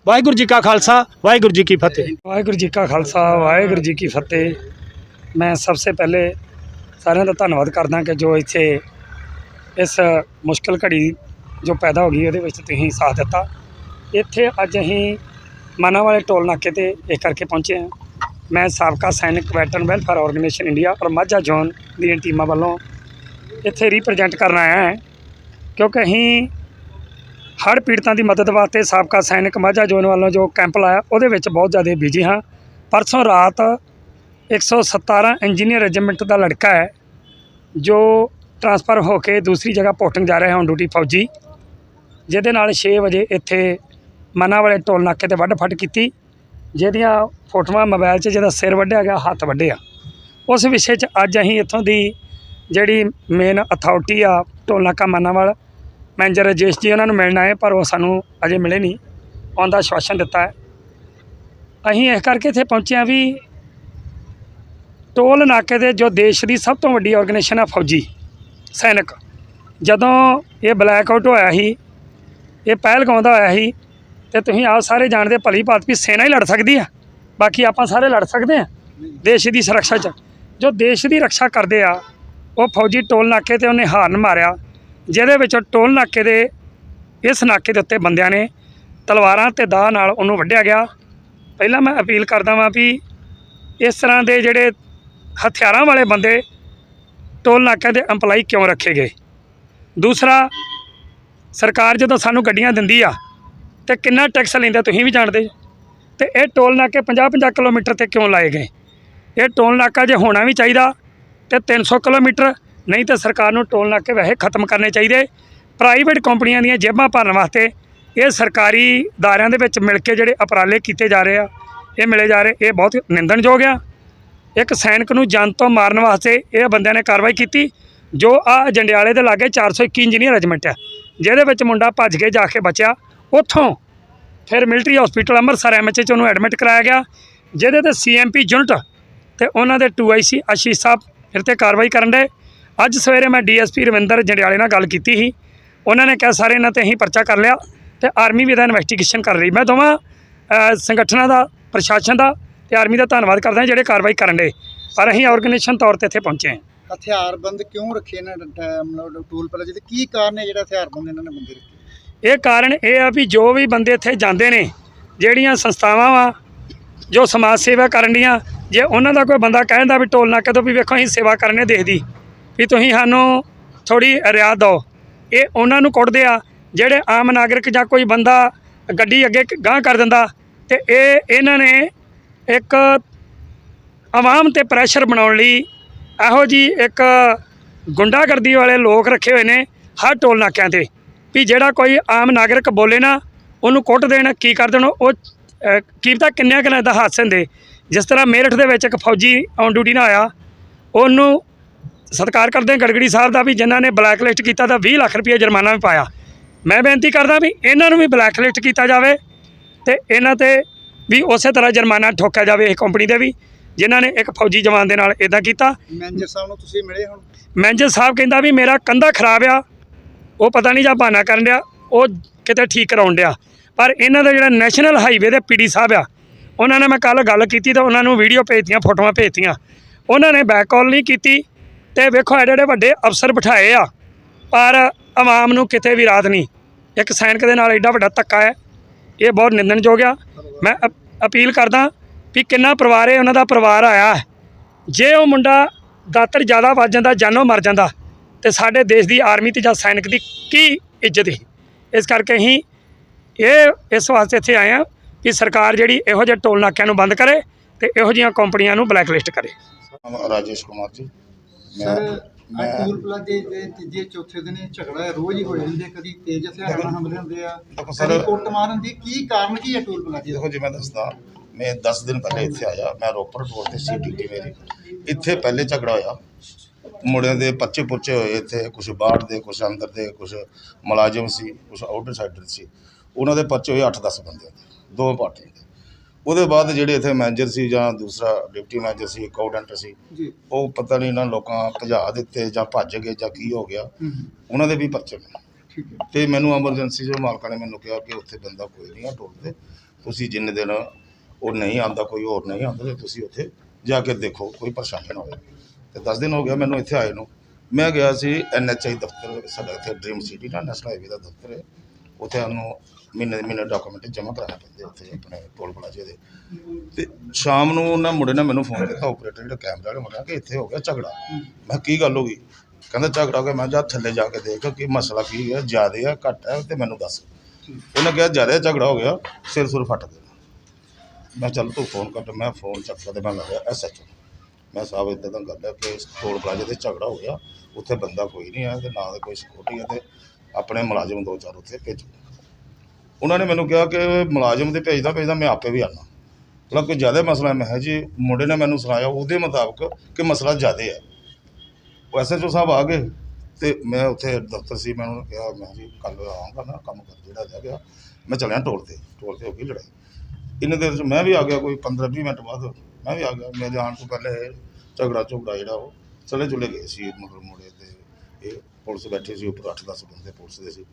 ਵਾਹਿਗੁਰੂ ਜੀ ਕਾ ਖਾਲਸਾ, ਵਾਹਿਗੁਰੂ ਜੀ ਕੀ ਫਤਿਹ। ਵਾਹਿਗੁਰੂ ਜੀ ਕਾ ਖਾਲਸਾ, ਵਾਹਿਗੁਰੂ ਜੀ ਕੀ ਫਤਿਹ। ਮੈਂ ਸਭ ਤੋਂ ਪਹਿਲੇ ਸਾਰਿਆਂ ਦਾ ਧੰਨਵਾਦ ਕਰਦਾ ਕਿ ਜੋ ਇੱਥੇ ਇਸ ਮੁਸ਼ਕਲ ਘੜੀ ਜੋ ਪੈਦਾ ਹੋ ਗਈ, ਉਹਦੇ ਵਿੱਚ ਤੁਸੀਂ ਸਾਥ ਦਿੱਤਾ। ਇੱਥੇ ਅੱਜ ਅਸੀਂ ਮਾਨਾ ਵਾਲੇ ਟੋਲ ਨਾਕੇ ਤੇ ਇਹ ਕਰਕੇ ਪਹੁੰਚੇ ਹਾਂ। ਮੈਂ ਸਾਬਕਾ ਸੈਨਿਕ ਵੈਟਰਨ ਵੈਲਫੇਅਰ ਆਰਗੇਨਾਈਜੇਸ਼ਨ ਇੰਡੀਆ ਔਰ ਮਾਝਾ ਜ਼ੋਨ ਦੀਆਂ ਟੀਮਾਂ ਵੱਲੋਂ ਇੱਥੇ ਰਿਪਰੈਜ਼ੈਂਟ ਕਰਨ ਆਇਆ ਹਾਂ। ਕਿਉਂਕਿ ਅਸੀਂ ਹੜ੍ਹ ਪੀੜਤਾਂ ਦੀ ਮਦਦ ਵਾਸਤੇ ਸਾਬਕਾ ਸੈਨਿਕ ਮਾਝਾ ਜ਼ੋਨ ਵੱਲੋਂ ਜੋ ਕੈਂਪ ਲਾਇਆ, ਉਹਦੇ ਵਿੱਚ ਬਹੁਤ ਜ਼ਿਆਦਾ ਬਿਜ਼ੀ ਹਾਂ। ਪਰਸੋਂ ਰਾਤ 117 ਇੰਜੀਨੀਅਰ ਰੈਜੀਮੈਂਟ ਦਾ ਲੜਕਾ ਹੈ, ਜੋ ਟਰਾਂਸਫਰ ਹੋ ਕੇ ਦੂਸਰੀ ਜਗ੍ਹਾ ਪੋਸਟਿੰਗ ਜਾ ਰਿਹਾ ਹੈ ਡਿਊਟੀ ਫੌਜੀ, ਜਿਹਦੇ ਨਾਲ 6 ਵਜੇ ਇੱਥੇ ਮਨਾ ਵਾਲੇ ਟੋਲ ਨਾਕੇ ਤੇ ਵੱਢ ਫੱਟ ਕੀਤੀ। ਜਿਹਦੀਆਂ ਫੋਟੋਆਂ ਮੋਬਾਈਲ 'ਚ ਜਿਹਦਾ ਸਿਰ ਵੱਢਿਆ ਗਿਆ, ਹੱਥ ਵੱਢਿਆ। ਉਸ ਵਿਸ਼ੇ 'ਚ ਅੱਜ ਅਸੀਂ ਇੱਥੋਂ ਦੀ ਜਿਹੜੀ ਮੇਨ ਅਥਾਰਟੀ ਆ ਟੋਲ ਨਾਕਾ ਮਾਨਾਵਾਲ ਮੈਨੇਜਰ ਰਜੇਸ਼ ਜੀ, ਉਹਨਾਂ ਨੂੰ ਮਿਲਣ ਆਏ, ਪਰ ਉਹ ਸਾਨੂੰ ਅਜੇ ਮਿਲੇ ਨਹੀਂ। ਆਉਣ ਦਾ ਆਸ਼ਵਾਸਨ ਦਿੱਤਾ ਹੈ। ਅਸੀਂ ਇਸ ਕਰਕੇ ਇੱਥੇ ਪਹੁੰਚੇ ਹਾਂ ਵੀ ਟੋਲ ਨਾਕੇ ਦੇ ਜੋ ਦੇਸ਼ ਦੀ ਸਭ ਤੋਂ ਵੱਡੀ ਆਰਗੇਨਾਈਜੇਸ਼ਨ ਆ ਫੌਜੀ, ਸੈਨਿਕ। ਜਦੋਂ ਇਹ ਬਲੈਕ ਆਊਟ ਹੋਇਆ ਸੀ, ਇਹ ਪਹਿਲ ਗਾਉਂਦਾ ਹੋਇਆ ਸੀ ਤੇ ਤੁਸੀਂ ਆਪ ਸਾਰੇ ਜਾਣਦੇ ਭਲੀ ਭਾਤ ਵੀ ਸੈਨਾ ਹੀ ਲੜ ਸਕਦੀ ਆ। ਬਾਕੀ ਆਪਾਂ ਸਾਰੇ ਲੜ ਸਕਦੇ ਆ ਦੇਸ਼ ਦੀ ਸੁਰੱਖਿਆ 'ਚ। ਜੋ ਦੇਸ਼ ਦੀ ਰੱਖਿਆ ਕਰਦੇ ਆ, ਉਹ ਫੌਜੀ ਟੋਲ ਨਾਕੇ ਤੇ ਉਹਨੇ ਹਾਰਨ ਮਾਰਿਆ, ਜਿਹਦੇ ਵਿੱਚ ਟੋਲ ਨਾਕੇ ਦੇ ਇਸ ਨਾਕੇ ਦੇ ਉੱਤੇ ਬੰਦਿਆਂ ਨੇ ਤਲਵਾਰਾਂ ਤੇ ਦਾਹ ਨਾਲ ਉਹਨੂੰ ਵੱਢਿਆ ਗਿਆ। ਪਹਿਲਾਂ ਮੈਂ ਅਪੀਲ ਕਰਦਾ ਵਾਂ ਵੀ ਇਸ ਤਰ੍ਹਾਂ ਦੇ ਜਿਹੜੇ ਹਥਿਆਰਾਂ ਵਾਲੇ ਬੰਦੇ ਟੋਲ ਨਾਕਿਆਂ ਦੇ EMPLOYE ਕਿਉਂ ਰੱਖੇ ਗਏ? ਦੂਸਰਾ, ਸਰਕਾਰ ਜਦੋਂ ਸਾਨੂੰ ਗੱਡੀਆਂ ਦਿੰਦੀ ਆ ਤੇ ਕਿੰਨਾ ਟੈਕਸ ਲੈਂਦਾ ਤੁਸੀਂ ਵੀ ਜਾਣਦੇ? ਜੀ। ਤੇ ਇਹ ਟੋਲ ਨਾਕੇ 50-50 ਕਿਲੋਮੀਟਰ ਤੇ ਕਿਉਂ ਲਾਏ ਗਏ? ਇਹ ਟੋਲ ਨਾਕਾ ਜੇ ਹੋਣਾ ਵੀ ਚਾਹੀਦਾ ਤੇ 300 ਕਿਲੋਮੀਟਰ, ਨਹੀਂ ਤਾਂ ਸਰਕਾਰ ਨੂੰ ਟੋਲ ਨਾਕੇ ਵੈਸੇ ਖਤਮ ਕਰਨੇ ਚਾਹੀਦੇ। ਪ੍ਰਾਈਵੇਟ ਕੰਪਨੀਆਂ ਦੀਆਂ ਜੇਬਾਂ ਭਰਨ ਵਾਸਤੇ ਇਹ ਸਰਕਾਰੀ ਅਦਾਰਿਆਂ ਦੇ ਵਿੱਚ ਮਿਲ ਕੇ ਜਿਹੜੇ ਉਪਰਾਲੇ ਕੀਤੇ ਜਾ ਰਹੇ ਆ, ਇਹ ਮਿਲੇ ਜਾ ਰਹੇ, ਇਹ ਬਹੁਤ ਨਿੰਦਣਯੋਗ ਆ। ਇੱਕ ਸੈਨਿਕ ਨੂੰ ਜਨ ਤੋਂ ਮਾਰਨ ਵਾਸਤੇ ਇਹ ਬੰਦਿਆਂ ਨੇ ਕਾਰਵਾਈ ਕੀਤੀ, ਜੋ ਆ ਜੰਡਿਆਲੇ ਦੇ ਲਾਗੇ 421 ਇੰਜੀਨੀਅਰ ਰੈਜੀਮੈਂਟ ਆ, ਜਿਹਦੇ ਵਿੱਚ ਮੁੰਡਾ ਭੱਜ ਕੇ ਜਾ ਕੇ ਬਚਿਆ। ਉੱਥੋਂ ਫਿਰ ਮਿਲਟਰੀ ਹਸਪੀਟਲ ਅੰਮ੍ਰਿਤਸਰ ਐਮਐਚਏ ਚ ਉਹਨੂੰ ਐਡਮਿਟ ਕਰਾਇਆ ਗਿਆ, ਜਿਹਦੇ ਤੇ ਸੀਐਮਪੀ ਯੂਨਿਟ ਤੇ ਉਹਨਾਂ ਦੇ 2IC ਆਸ਼ੀਸ਼ ਸਾਹਿਬ ਫਿਰ ਤੇ ਕਾਰਵਾਈ ਕਰਨ ਦੇ। ਅੱਜ ਸਵੇਰੇ ਮੈਂ ਡੀਐਸਪੀ ਰਵਿੰਦਰ ਜੰਡਿਆਲੇ ਨਾਲ ਗੱਲ ਕੀਤੀ ਸੀ। ਉਹਨਾਂ ਨੇ ਕਿਹਾ, ਸਾਰੇ, ਇਹਨਾਂ ਤੇ ਅਸੀਂ ਪਰਚਾ ਕਰ ਲਿਆ ਤੇ ਆਰਮੀ ਵੀ ਇਹਦਾ ਇਨਵੈਸਟੀਗੇਸ਼ਨ ਕਰ ਰਹੀ। ਮੈਂ ਦੋਵਾਂ ਸੰਗਠਨਾਂ ਦਾ, ਪ੍ਰਸ਼ਾਸਨ ਦਾ ਤੇ ਆਰਮੀ ਦਾ ਧੰਨਵਾਦ ਕਰਦਾ ਜਿਹੜੇ ਕਾਰਵਾਈ ਕਰਨ ਦੇ। ਪਰ ਅਸੀਂ ਆਰਗੇਨਾਈਜੇਸ਼ਨ ਤੌਰ ਤੇ ਇੱਥੇ ਪਹੁੰਚੇ ਹਾਂ। ਹਥਿਆਰਬੰਦ ਕਿਉਂ ਰੱਖੇ ਇਹਨਾਂ ਨੇ ਮਤਲਬ ਟੂਲ ਪਲਾਜ਼ੇ ਤੇ ਕੀ ਕਾਰਨ ਹੈ ਜਿਹੜਾ ਹਥਿਆਰਬੰਦ ਇਹਨਾਂ ਨੇ ਬੰਦੇ ਰੱਖੇ? ਇਹ ਕਾਰਨ ਇਹ ਆ ਵੀ ਜੋ ਵੀ ਬੰਦੇ ਇੱਥੇ ਜਾਂਦੇ ਨੇ, ਜਿਹੜੀਆਂ ਸੰਸਥਾਵਾਂ ਵਾ, ਜੋ ਸਮਾਜ ਸੇਵਾ ਕਰਨ ਦੀਆਂ ਜੇ ਉਹਨਾਂ ਦਾ ਕੋਈ ਬੰਦਾ ਕਹਿੰਦਾ ਵੀ ਟੋਲ ਨਾਕੇ ਤੋਂ ਵੀ ਵੇਖੋ ਅਸੀਂ ਸੇਵਾ ਕਰਨੇ ਦੇਖਦੀ, ਵੀ ਤੁਸੀਂ ਸਾਨੂੰ ਥੋੜੀ ਰਿਆਤ ਦਿਓ। ਇਹ ਉਹਨਾਂ ਨੂੰ ਕੁੱਟਦੇ ਆ, ਜਿਹੜੇ ਆਮ ਨਾਗਰਿਕ ਜਾਂ ਕੋਈ ਬੰਦਾ ਗੱਡੀ ਅੱਗੇ ਗਾਂਹ ਕਰ ਦਿੰਦਾ, ਤੇ ਇਹ ਇਹਨਾਂ ਨੇ ਇੱਕ ਆਵਾਮ ਤੇ ਪ੍ਰੈਸ਼ਰ ਬਣਾਉਣ ਲਈ ਇਹੋ ਜੀ ਇੱਕ ਗੁੰਡਾਗਰਦੀ ਵਾਲੇ ਲੋਕ ਰੱਖੇ ਹੋਏ ਨੇ ਹਰ ਟੋਲ ਨਾਕਿਆਂ ਤੇ। ਵੀ ਜਿਹੜਾ ਕੋਈ ਆਮ ਨਾਗਰਿਕ ਬੋਲੇ ਨਾ ਉਹਨੂੰ ਕੁੱਟ ਦੇਣ ਕੀ ਕਰ ਦੇਣ ਉਹ ਅਹ, ਕੀ ਪਤਾ ਕਿੰਨਿਆਂ ਕਿੰਨਾ ਦਾ ਹਾਦਸੇ ਹੁੰਦੇ ਜਿਸ ਤਰ੍ਹਾਂ ਮੇਰਠ ਦੇ ਵਿੱਚ ਇੱਕ ਫੌਜੀ ਔਨ ਡਿਊਟੀ ਨਾ ਆਇਆ ਉਹਨੂੰ ਸਤਿਕਾਰ ਕਰਦੇ ਗੜਗੜੀ ਸਾਹਿਬ ਦਾ ਵੀ ਜਿਨ੍ਹਾਂ ਨੇ ਬਲੈਕ ਲਿਸਟ ਕੀਤਾ ਤਾਂ 20 ਲੱਖ ਰੁਪਏ ਜੁਰਮਾਨਾ ਵੀ ਪਾਇਆ। ਮੈਂ ਬੇਨਤੀ ਕਰਦਾ ਵੀ ਇਹਨਾਂ ਨੂੰ ਵੀ ਬਲੈਕ ਲਿਸਟ ਕੀਤਾ ਜਾਵੇ ਤੇ ਇਹਨਾਂ ਤੇ ਵੀ ਉਸੇ ਤਰ੍ਹਾਂ ਜੁਰਮਾਨਾ ਠੋਕਿਆ ਜਾਵੇ ਇਹ ਕੰਪਨੀ ਦੇ ਵੀ ਜਿਨ੍ਹਾਂ ਨੇ ਇੱਕ ਫੌਜੀ ਜਵਾਨ ਦੇ ਨਾਲ ਇਦਾਂ ਕੀਤਾ। ਮੈਨੇਜਰ ਸਾਹਿਬ ਨੂੰ ਤੁਸੀਂ ਮਿਲੇ ਹੁਣ? ਮੈਨੇਜਰ ਸਾਹਿਬ ਕਹਿੰਦਾ ਵੀ ਮੇਰਾ ਕੰਧਾ ਖਰਾਬ ਆ ਉਹ ਪਤਾ ਨਹੀਂ ਜਾਂ ਬਹਾਨਾ ਕਰਨ ਡਿਆ, ਉਹ ਕਿਤੇ ਠੀਕ ਕਰਾਉਣ ਡਿਆ। ਪਰ ਇਹਨਾਂ ਦਾ ਜਿਹੜਾ ਨੈਸ਼ਨਲ ਹਾਈਵੇ ਦੇ ਪੀਡੀ ਸਾਹਿਬ ਆ, ਉਹਨਾਂ ਨੇ ਮੈਂ ਕੱਲ ਗੱਲ ਕੀਤੀ ਤਾਂ ਉਹਨਾਂ ਨੂੰ ਵੀਡੀਓ ਭੇਜਤੀਆਂ, ਫੋਟੋਆਂ ਭੇਜਤੀਆਂ। ਉਹਨਾਂ ਨੇ ਬੈਕ ਕਾਲ ਨਹੀਂ ਕੀਤੀ ਤੇ ਵੇਖੋ ਐਡੇ ਐਡੇ ਵੱਡੇ ਅਫਸਰ ਬਿਠਾਏ ਆ, ਪਰ ਆਵਾਮ ਨੂੰ ਕਿਤੇ ਵੀ ਰਾਤ ਨਹੀਂ। ਇੱਕ ਸੈਨਿਕ ਦੇ ਨਾਲ ਐਡਾ ਵੱਡਾ ਧੱਕਾ ਹੈ, ਇਹ ਬਹੁਤ ਨਿੰਦਣਯੋਗ ਆ। ਮੈਂ ਅਪ- ਅਪੀਲ ਕਰਦਾ ਵੀ ਕਿੰਨਾ ਪਰਿਵਾਰ ਹੈ, ਉਹਨਾਂ ਦਾ ਪਰਿਵਾਰ ਆਇਆ ਜੇ ਉਹ ਮੁੰਡਾ ਦਾਤਰ ਜ਼ਿਆਦਾ ਵੱਜ ਜਾਂਦਾ ਜਾਨੋਂ ਮਰ ਜਾਂਦਾ ਤੇ ਸਾਡੇ ਦੇਸ਼ ਦੀ ਆਰਮੀ ਤੇ ਜਾਂ ਸੈਨਿਕ ਦੀ ਕੀ ਇੱਜ਼ਤ ਹੈ ਇਸ ਕਰਕੇ ਅਸੀਂ ਇਹ ਇਸ ਵਾਸਤੇ ਇੱਥੇ ਆਏ ਆ ਕਿ ਸਰਕਾਰ ਜਿਹੜੀ ਇਹੋ ਜਿਹੇ ਟੋਲ ਨਾਕਿਆਂ ਨੂੰ ਬੰਦ ਕਰੇ ਤੇ ਇਹੋ ਜਿਹੀਆਂ ਕੰਪਨੀਆਂ ਨੂੰ ਬਲੈਕਲਿਸਟ ਕਰੇ। ਰਾਜੇਸ਼ ਕੁਮਾਰ ਜੀ। ਸਰ ਮੈਂ ਆ ਟੂਲ ਪਲਾਜ਼ੇ ਦੇ ਤੀਜੇ ਚੌਥੇ ਦਿਨ ਇਹ ਝਗੜਾ ਹੈ, ਰੋਜ਼ ਹੀ ਹੋ ਜਾਂਦੇ ਕਦੀ ਤੇਜ਼ ਹਥਿਆਰਾਂ ਨਾਲ ਹਮਲੇ ਹੁੰਦੇ ਆ ਦੇਖੋ ਸਰ- ਕਦੀ ਕੁੱਟ ਮਾਰਨ ਦੀ ਕੀ ਕਾਰਨ ਕੀ ਹੈ ਟੂਲ ਪਲਾਜ਼ੇ ਦਾ? ਦੇਖੋ ਜੀ ਮੈਂ ਦੱਸਦਾ ਮੈਂ 10 ਦਿਨ ਪਹਿਲੇ ਇੱਥੇ ਆਇਆ ਮੈਂ ਰੋਪੜ ਰੋਡ ਤੇ ਸੀ ਡਿਊਟੀ ਮੇਰੀ। ਇੱਥੇ ਪਹਿਲੇ ਝਗੜਾ ਹੋਇਆ ਮੁੰਡਿਆਂ ਦੇ ਪਰਚੇ ਪੁਰਚੇ ਹੋਏ ਇੱਥੇ ਕੁਝ ਬਾਹਰ ਦੇ ਕੁਝ ਅੰਦਰ ਦੇ ਕੁਝ ਮੁਲਾਜ਼ਮ ਸੀ ਕੁਝ ਆਊਟਰ ਸਾਈਡਰ ਸੀ। ਉਹਨਾਂ ਦੇ ਪਰਚੇ ਹੋਏ 8-10 ਬੰਦਿਆਂ ਦੇ ਦੋ ਪਾਰਟੀਆਂ ਦੇ। ਉਹਦੇ ਬਾਅਦ ਜਿਹੜੇ ਇੱਥੇ ਮੈਨੇਜਰ ਸੀ ਜਾਂ ਦੂਸਰਾ ਡਿਪਟੀ ਮੈਨੇਜਰ ਸੀ ਅਕਾਊਂਟੈਂਟ ਸੀ ਉਹ ਪਤਾ ਨਹੀਂ ਇਹਨਾਂ ਲੋਕਾਂ ਭਜਾ ਦਿੱਤੇ ਜਾਂ ਭੱਜ ਗਏ ਜਾਂ ਕੀ ਹੋ ਗਿਆ। ਉਹਨਾਂ ਦੇ ਵੀ ਪਰਚੇ ਨੇ। ਤੇ ਮੈਨੂੰ ਐਮਰਜੈਂਸੀ ਜੋ ਮਾਲਕਾਂ ਨੇ ਮੈਨੂੰ ਕਿਹਾ ਕਿ ਉੱਥੇ ਬੰਦਾ ਕੋਈ ਨਹੀਂ ਆ ਟੋਲ ਤੇ ਤੁਸੀਂ ਜਿੰਨੇ ਦਿਨ ਉਹ ਨਹੀਂ ਆਂਦਾ ਕੋਈ ਹੋਰ ਨਹੀਂ ਤੇ ਤੁਸੀਂ ਉੱਥੇ ਜਾ ਕੇ ਦੇਖੋ ਕੋਈ ਪਰੇਸ਼ਾਨੀ ਨਾ ਹੋਵੇ। ਤੇ 10 ਦਿਨ ਹੋ ਗਿਆ ਮੈਨੂੰ ਇੱਥੇ ਆਏ ਨੂੰ। ਮੈਂ ਗਿਆ ਸੀ ਐਨਐਚਆਈ ਦਫ਼ਤਰ ਸਾਡਾ ਇੱਥੇ ਡ੍ਰੀਮ ਸਿਟੀ ਦਾ ਨੈਸ਼ਨਲ ਹਾਈਵੇ ਦਾ ਦਫ਼ਤਰ ਹੈ। ਉੱਥੇ ਉਹਨੂੰ ਮਹੀਨੇ ਦੇ ਮਹੀਨੇ ਡਾਕੂਮੈਂਟ ਜਮ੍ਹਾਂ ਕਰਾਉਣੇ ਪੈਂਦੇ ਉੱਥੇ ਆਪਣੇ ਟੋਲ ਪਲਾਜ਼ੇ ਦੇ। ਤੇ ਸ਼ਾਮ ਨੂੰ ਉਹਨਾਂ ਮੁੰਡੇ ਨੇ ਮੈਨੂੰ ਫੋਨ ਕੀਤਾ ਆਪਰੇਟਰ ਜਿਹੜਾ ਕੈਮਰਾ ਵਾਲੇ ਮੁੰਡਾ ਕਿ ਇੱਥੇ ਹੋ ਗਿਆ ਝਗੜਾ। ਮੈਂ ਕਿਹਾ, ਕੀ ਗੱਲ ਹੋ ਗਈ? ਕਹਿੰਦਾ ਝਗੜਾ ਹੋ ਗਿਆ। ਮੈਂ ਜਾ ਥੱਲੇ ਜਾ ਕੇ ਦੇਖ ਕਿ ਮਸਲਾ ਕੀ ਹੈ ਜ਼ਿਆਦਾ ਆ ਘੱਟ ਹੈ ਤੇ ਮੈਨੂੰ ਦੱਸ। ਉਹਨੇ ਕਿਹਾ ਜ਼ਿਆਦਾ ਝਗੜਾ ਹੋ ਗਿਆ ਸਿਰ ਸੁਰ ਫਟ ਗਿਆ। ਮੈਂ ਚੱਲ ਤੂੰ ਫੋਨ ਕਰ ਮੈਂ ਫੋਨ ਚੱਕਦਾ ਤੇ ਮੈਂ ਲੱਗਿਆ ਐਸਐਚਓ ਮੈਂ ਸਾਹਿਬ ਇਦਾਂ ਦਾ ਗੱਲ ਹੈ ਕਿ ਟੋਲ ਪਲਾਜ਼ੇ ਤੇ ਝਗੜਾ ਹੋਇਆ, ਉੱਥੇ ਬੰਦਾ ਕੋਈ ਨਹੀਂ ਹੈ ਤੇ ਨਾ ਦੇ ਕੋਈ ਸਿਕਿਉਰਟੀ ਹੈ ਤੇ ਆਪਣੇ ਮੁਲਾਜ਼ਮ ਦੋ ਚਾਰ ਉੱਥੇ ਭੇਜੋ ਉਹਨਾਂ ਨੇ ਮੈਨੂੰ ਕਿਹਾ ਕਿ ਮੁਲਾਜ਼ਮ ਤੇ ਭੇਜਦਾ ਭੇਜਦਾ ਮੈਂ ਆਪੇ ਵੀ ਆਣਾ ਮਤਲਬ ਕੋਈ ਜ਼ਿਆਦਾ ਮਸਲਾ ਮੈਂ ਕਿਹਾ ਜੀ, ਮੁੰਡੇ ਨੇ ਮੈਨੂੰ ਸੁਣਾਇਆ ਉਹਦੇ ਮੁਤਾਬਕ ਕਿ ਮਸਲਾ ਜ਼ਿਆਦਾ ਹੈ। ਉਹ ਐਸਐਚਓ ਸਾਹਿਬ ਆ ਗਏ ਤੇ ਮੈਂ ਉੱਥੇ ਦਫ਼ਤਰ ਸੀ, ਮੈਂ ਉਹਨੂੰ ਕਿਹਾ, ਮੈਂ ਜੀ ਕੱਲ ਆਉਂਗਾ ਨਾ, ਕੰਮ ਕਰ, ਜਿਹੜਾ ਰਹਿ ਗਿਆ, ਮੈਂ ਚੱਲਿਆ ਟੋਲ ਤੇ ਟੋਲ ਤੇ ਹੋ ਗਈ ਲੜਾਈ। ਇੰਨੇ ਦੇਰ 'ਚ ਮੈਂ ਵੀ ਆ ਗਿਆ, ਕੋਈ 15 20 ਮਿੰਟ ਬਾਅਦ ਮੈਂ ਵੀ ਆ ਗਿਆ, ਮੇਰੇ ਆਉਣ ਤੋਂ ਪਹਿਲੇ ਝਗੜਾ ਝੁਗੜਾ ਜਿਹੜਾ ਉਹ ਚਲੇ ਚੁਲੇ ਗਏ ਸੀ ਮਗਰ ਮੋੜੇ ਤੇ ਇਹ ਪੁਲਿਸ ਬੈਠੇ ਸੀ, ਉੱਪਰ 8-10 ਬੰਦੇ ਪੁਲਿਸ ਦੇ ਸੀ।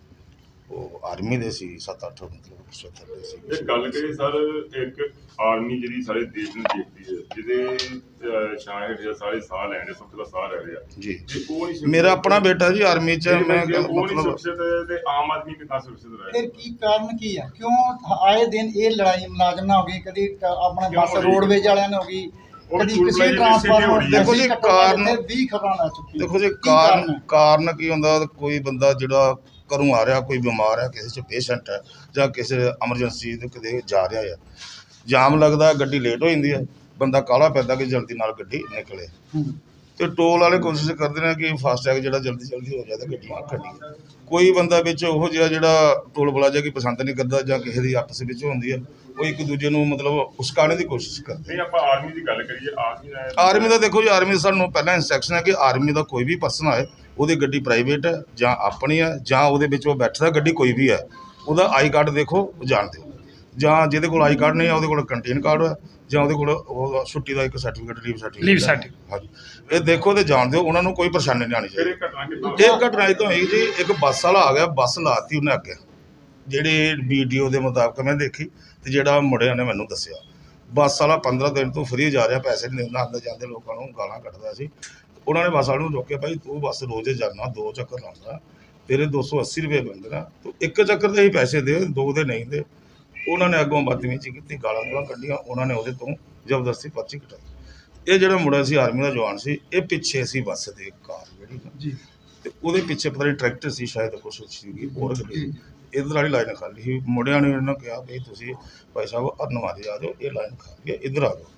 ਉਹ ਆਰਮੀ ਦੇ ਸੀ 7-8 ਮਤਲਬ ਸੱਤਰ ਦੇ ਸੀ ਇਹ ਗੱਲ ਕਰੀ ਸਰ ਇੱਕ ਆਰਮੀ ਜਿਹੜੀ ਸਾਰੇ ਦੇਸ਼ ਨੂੰ ਦੇਖਦੀ ਹੈ ਜਿਹਦੇ ਸ਼ਾਇਦ ਜਾਂ ਸਾਰੇ ਸਾਹ ਲੈਣੇ ਸੁੱਖ ਦਾ ਸਾਹ ਲੈ ਰਿਹਾ ਜੀ ਤੇ ਉਹ ਨਹੀਂ ਮੇਰਾ ਆਪਣਾ ਬੇਟਾ ਜੀ ਆਰਮੀ 'ਚ ਮੈਂ ਮੈਂ ਉਹ ਨਹੀਂ ਮਤਲਬ ਤੇ ਆਮ ਆਦਮੀ ਕਿੰਨਾ ਸੁਰੱਖਿਅਤ ਰਹੇ ਫਿਰ ਕੀ ਕਾਰਨ ਕੀ ਆ ਕਿਉਂ ਆਏ ਦਿਨ ਇਹ ਲੜਾਈ ਮੁਲਾਜ਼ਮ ਨਾਲ ਹੋ ਗਈ ਕਦੀ ਆਪਣਾ ਬੱਸ ਰਹੀ? ਰੋਡਵੇਜ ਵਾਲਿਆਂ ਨਾਲ ਹੋ ਗਈ ਰਹੀ। ਦੇਖੋ ਜੀ, ਕਾਰਨ- 20 ਖਬਰਾਂ ਆ ਚੁੱਕੀਆਂ ਦੇਖੋ ਜੀ ਕਾਰਨ? ਕਾਰਨ ਕੀ ਹੁੰਦਾ ਕੋਈ ਬੰਦਾ ਜਿਹੜਾ ਘਰੋਂ ਆ ਰਿਹਾ ਕੋਈ ਬਿਮਾਰ ਹੈ ਕਿਸੇ ਚ ਪੇਸ਼ੈਂਟ ਹੈ ਜਾਂ ਕਿਸੇ ਐਮਰਜੈਂਸੀ ਦੇ ਕਿਤੇ ਜਾ ਰਿਹਾ ਹੈ। ਜਾਮ ਲੱਗਦਾ ਗੱਡੀ ਲੇਟ ਹੋ ਜਾਂਦੀ ਹੈ ਬੰਦਾ ਕਾਲਾ ਪੈਂਦਾ ਕਿ ਜਲਦੀ ਨਾਲ ਗੱਡੀ ਨਿਕਲੇ। ਤੇ ਟੋਲ ਵਾਲੇ ਕੋਸ਼ਿਸ਼ ਕਰਦੇ ਨੇ ਕਿ ਫਾਸਟੈਗ ਜਿਹੜਾ ਜਲਦੀ ਜਲਦੀ ਹੋ ਤੇ ਗੱਡੀਆਂ ਕੱਢੀਆਂ ਕੋਈ ਬੰਦਾ ਵਿੱਚ ਉਹੋ ਜਿਹਾ ਜਿਹੜਾ ਟੋਲ ਪਲਾਜ਼ਾ ਕੀ ਪਸੰਦ ਨਹੀਂ ਕਰਦਾ ਜਾਂ ਕਿਸੇ ਦੀ ਆਪਸ ਵਿੱਚ ਹੁੰਦੀ ਹੈ ਉਹ ਇੱਕ ਦੂਜੇ ਨੂੰ ਮਤਲਬ ਉਸਕਾਣੇ ਦੀ ਕੋਸ਼ਿਸ਼ ਕਰਦੇ ਨਹੀਂ ਆਪਾਂ ਆਰਮੀ ਦੀ ਗੱਲ ਕਰੀਏ ਆਰਮੀ ਦਾ ਆਰਮੀ ਦਾ ਦੇਖੋ ਜੀ ਆਰਮੀ ਸਾਨੂੰ ਪਹਿਲਾਂ ਇਨਸਟਰਕਸ਼ਨ ਹੈ ਕਿ ਆਰਮੀ ਦਾ ਕੋਈ ਵੀ ਪਰਸਨ ਆਏ ਉਹਦੀ ਗੱਡੀ ਪ੍ਰਾਈਵੇਟ ਹੈ ਜਾਂ ਆਪਣੀ ਹੈ ਜਾਂ ਉਹਦੇ ਵਿੱਚ ਉਹ ਬੈਠਦਾ ਗੱਡੀ ਕੋਈ ਵੀ ਹੈ ਉਹਦਾ ਆਈ ਕਾਰਡ ਦੇਖੋ ਉਹ ਜਾਣ ਦਿਓ। ਜਾਂ ਜਿਹਦੇ ਕੋਲ ਆਈ ਕਾਰਡ ਨਹੀਂ ਹੈ ਉਹਦੇ ਕੋਲ ਕੰਟੀਨ ਕਾਰਡ ਹੈ ਜਾਂ ਉਹਦੇ ਕੋਲ ਉਹ ਛੁੱਟੀ ਦਾ ਇੱਕ certificate leave certificate Leave certificate। ਹਾਂਜੀ। ਇਹ ਦੇਖੋ ਤੇ ਜਾਣ ਦਿਓ ਉਹਨਾਂ ਨੂੰ ਕੋਈ ਪਰੇਸ਼ਾਨੀ ਨਹੀਂ ਆਣੀ ਚਾਹੀਦੀ। ਇਹ ਘਟਨਾ ਇਹ ਤਾਂ ਹੋਈ ਜੀ ਇੱਕ ਬੱਸ ਵਾਲਾ ਆ ਗਿਆ ਬੱਸ ਲਾਤੀ ਉਹਨੇ ਅੱਗੇ। ਜਿਹੜੇ ਵੀਡੀਓ ਦੇ ਮੁਤਾਬਕ ਮੈਂ ਦੇਖੀ ਤੇ ਜਿਹੜਾ ਮੁੰਡਿਆਂ ਨੇ ਮੈਨੂੰ ਦੱਸਿਆ। ਬੱਸ ਵਾਲਾ 15 ਦਿਨ ਤੋਂ ਫ੍ਰੀ ਜਾ ਰਿਹਾ ਪੈਸੇ ਨਹੀਂ ਦਿੰਦਾ ਆਉਂਦੇ ਜਾਂਦੇ ਲੋਕਾਂ ਨੂੰ ਗਾਲਾਂ ਕੱਢਦਾ ਸੀ। ਉਹਨਾਂ ਨੇ ਬੱਸ ਵਾਲੇ ਨੂੰ ਰੋਕਿਆ ਭਾਈ ਤੂੰ ਬੱਸ ਰੋਜ਼ ਜਾਣਾ ਦੋ ਚੱਕਰ ਲਾਉਂਦਾ ਤੇਰੇ 280 ਰੁਪਏ ਬਣਦੇ ਨਾ ਤੂੰ ਇੱਕ ਚੱਕਰ ਦੇ ਹੀ ਪੈਸੇ ਦੇ ਦੋ ਦੇ ਨਹੀਂ ਦੇ। ਉਹਨਾਂ ਨੇ ਅੱਗੋਂ ਬਦਤਮੀਜ਼ੀ ਕੀਤੀ ਗਾਲਾਂ ਗਾਲਾਂ ਕੱਢੀਆਂ ਉਹਨਾਂ ਨੇ ਉਹਦੇ ਤੋਂ ਜ਼ਬਰਦਸਤੀ ਪਰਚੀ ਕਟਾਈ। ਇਹ ਜਿਹੜਾ ਮੁੰਡਾ ਸੀ ਆਰਮੀ ਦਾ ਜਵਾਨ ਸੀ ਇਹ ਪਿੱਛੇ ਸੀ ਬੱਸ ਦੇ ਕਾਰ ਜਿਹੜੀ ਜੀ। ਤੇ ਉਹਦੇ ਪਿੱਛੇ ਪਤਾ ਨਹੀਂ ਟਰੈਕਟਰ ਸੀ ਸ਼ਾਇਦ ਕੁਛ ਸੀਗੀ ਹੋਰ ਗੱਡੀ ਇਧਰ ਵਾਲੀ ਲਾਈਨ ਖਾਲੀ ਸੀ। ਮੁੰਡਿਆਂ ਨੇ ਇਹਨਾਂ ਕਿਹਾ ਵੀ ਤੁਸੀਂ ਭਾਈ ਸਾਹਿਬ ਅਰਨਵਾਦੀ ਆ ਜਾਓ ਇਹ ਲਾਈਨ ਖਾਲੀ ਹੈ ਇਧਰ ਆ ਜਾਓ।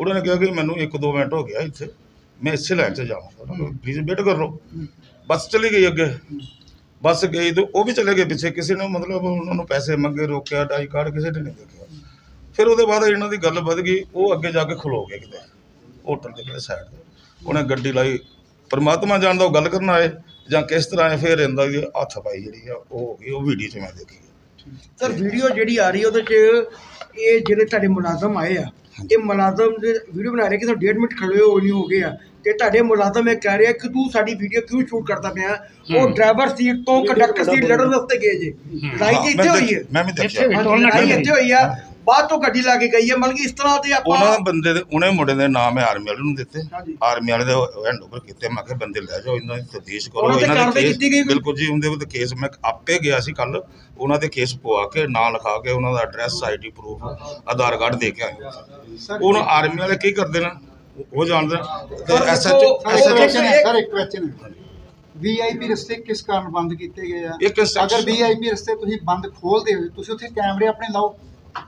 ਉਹਨਾਂ ਨੇ ਕਿਹਾ ਕਿ ਮੈਨੂੰ 1-2 ਮਿੰਟ ਹੋ ਗਿਆ ਇੱਥੇ। ਮੈਂ ਇਸੇ ਲਾਈਨ 'ਚ ਜਾਵਾਂਗਾ ਪਲੀਜ਼ ਵੇਟ ਕਰ। ਲਓ ਬੱਸ ਚਲੀ ਗਈ ਅੱਗੇ। ਬੱਸ ਗਈ ਤੇ ਉਹ ਵੀ ਚਲੇ ਗਏ ਪਿੱਛੇ। ਕਿਸੇ ਨੇ ਮਤਲਬ ਉਹਨਾਂ ਨੂੰ ਪੈਸੇ ਮੰਗੇ ਰੋਕਿਆ ਡਾਈ ਕਾਰਡ ਕਿਸੇ ਨੇ ਨਹੀਂ ਦੇਖਿਆ। ਫਿਰ ਉਹਦੇ ਬਾਅਦ ਇਹਨਾਂ ਦੀ ਗੱਲ ਵੱਧ ਗਈ। ਉਹ ਅੱਗੇ ਜਾ ਕੇ ਖਲੋ ਗਏ ਕਿਤੇ। ਹੋਟਲ ਦੇ ਕਿਤੇ ਸਾਈਡ ਤੇ ਉਹਨੇ ਗੱਡੀ ਲਾਈ। ਪਰਮਾਤਮਾ ਜਾਣਦਾ ਉਹ ਗੱਲ ਕਰਨ ਆਏ ਜਾਂ ਕਿਸ ਤਰ੍ਹਾਂ ਆਏ ਫਿਰ ਇਹਦਾ ਦੀ ਹੱਥ ਪਾਈ ਜਿਹੜੀ ਆ ਉਹ ਹੋ ਗਈ। ਉਹ ਵੀਡੀਓ 'ਚ ਮੈਂ ਦੇਖੀ। ਸਰ ਵੀਡੀਓ ਜਿਹੜੀ ਆ ਰਹੀ ਉਹਦੇ 'ਚ ਇਹ ਜਿਹੜੇ ਤੁਹਾਡੇ ਮੁਲਾਜ਼ਮ ਆਏ ਆ ਇਹ ਮੁਲਾਜ਼ਮ ਦੇ ਵੀਡੀਓ ਬਣਾ ਰਹੇ ਕਿ ਤੁਸੀਂ ਡੇਢ ਮਿੰਟ ਖੜੇ ਹੋ ਨਹੀਂ ਹੋ ਗਏ ਆ। ਤੇ ਤੁਹਾਡੇ ਮੁਲਾਜ਼ਮ ਇਹ ਕਹਿ ਰਿਹਾ ਕਿ ਤੂੰ ਸਾਡੀ ਵੀਡੀਓ ਕਿਉਂ ਸ਼ੂਟ ਕਰਦਾ ਪਿਆ? ਉਹ ਡਰਾਈਵਰ ਸੀਟ ਤੋਂ ਕੰਡਕਟਰ ਸੀਟ ਲੜਨ ਵਾਸਤੇ ਗਏ ਜੇ। ਲੜਾਈ ਇੱਥੇ ਹੋਈ ਹੈ। ਮੈਂ ਵੀ ਦੇਖਿਆ। ਹਾਂ, ਲੜਾਈ ਇੱਥੇ ਹੋਈ ਆ। ਬਾਅਦ ਤੋਂ ਗੱਡੀ ਲਾ ਕੇ ਗਈ ਹੈ ਮਤਲਬ ਕਿ ਇਸ ਤਰ੍ਹਾਂ ਤੇ ਆਪਾਂ ਉਹਨਾਂ ਬੰਦੇ ਦੇ ਉਹਨੇ ਮੁੰਡੇ ਦੇ ਨਾਮ ਹੈ ਆਰਮੀ ਵਾਲੇ ਨੂੰ ਦਿੱਤੇ। ਹਾਂਜੀ। ਆਰਮੀ ਵਾਲੇ ਦੇ ਹੈਂਡਓਵਰ ਕੀਤੇ। ਮੈਂ ਕਿਹਾ ਬੰਦੇ ਲੈ ਜਾਓ ਇਹਨਾਂ ਦੀ ਤਫਤੀਸ਼ ਕਰੋ ਉਹਨਾਂ ਤੇ ਇਹਨਾਂ ਕਾਰਵਾਈ ਦੇ ਕੀਤੀ ਗਈ ਕੇਸ ਕੋਈ? ਬਿਲਕੁਲ ਜੀ ਉਹਦੇ ਉੱਤੇ ਕੇਸ ਮੈਂ ਆਪੇ ਗਿਆ ਸੀ ਕੱਲ ਉਹਨਾਂ ਦੇ ਕੇਸ ਪਵਾ ਕੇ ਨਾਂ ਲਿਖਾ ਕੇ ਉਹਨਾਂ ਦਾ address ID proof Aadhaar card ਦੇ ਕੇ ਆਏ ਉਹਨਾਂ ਆਰਮੀ ਵਾਲੇ ਕੀ ਕਰਦੇ ਨੇ? ਉਹ ਜਾਣਦੇ ਨੇ। ਤੇ ਐਸਐਚਓ ਸਰ ਇੱਕ SHO question ਹੈ। ਸਰ ਇੱਕ ਕੁਐਸਚਨ ਹੈ। ਵੀਆਈਪੀ ਰਸਤੇ ਕਿਸ ਕਾਰਨ ਬੰਦ ਕੀਤੇ ਗਏ ਆ? ਇੱਕ section- ਅਗਰ ਵੀਆਈਪੀ ਰਸਤੇ ਤੁਸੀਂ ਬੰਦ ਖੋਲਦੇ ਹੋ ਤੁਸੀਂ ਉੱਥੇ ਕੈਮਰੇ ਆਪਣੇ ਲਾਓ।